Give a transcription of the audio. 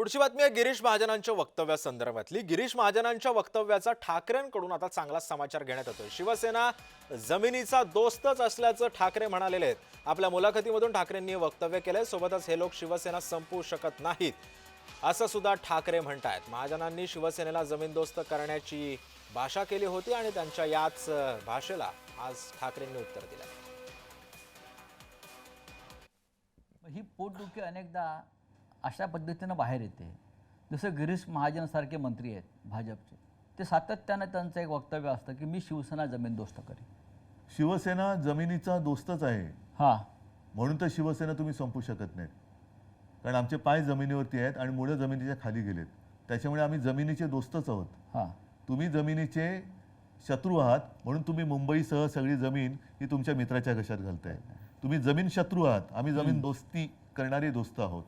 पुढची बातमी आहे गिरीश महाजनांच्या वक्तव्यासंदर्भातली. गिरीश महाजनांच्या वक्तव्याचा ठाकरेंकडून आता चांगलाच समाचार घेण्यात येतोय. शिवसेना जमिनीचा दोस्तच असल्याचं ठाकरे म्हणालेले आहेत. आपल्या मुलाखतीमधून ठाकरेंनी वक्तव्य केलंय. सोबतच हे लोक शिवसेना संपवू शकत नाहीत असं सुद्धा ठाकरे म्हणतायत. महाजनांनी शिवसेनेला जमीनदोस्त करण्याची भाषा केली होती आणि त्यांच्या याच भाषेला आज ठाकरेंनी उत्तर दिलं ही पोटदुखी अनेकदा अशा पद्धतीनं बाहेर येते. जसं गिरीश महाजनसारखे मंत्री आहेत भाजपचे ते सातत्यानं त्यांचं एक वक्तव्य असतं की मी शिवसेना जमीनदोस्त करेन. शिवसेना जमिनीचा दोस्तच आहे. हां. म्हणून तर शिवसेना तुम्ही संपू शकत नाहीत. कारण आमचे पाय जमिनीवरती आहेत आणि मुलं जमिनीच्या खाली गेलेत. त्याच्यामुळे आम्ही जमिनीचे दोस्तच आहोत. हां. तुम्ही जमिनीचे शत्रू आहात म्हणून तुम्ही मुंबईसह सगळी जमीन ही तुमच्या मित्राच्या घशात घालताय. तुम्ही जमीन शत्रू आहात आम्ही जमीन दोस्ती करणारे दोस्त आहोत.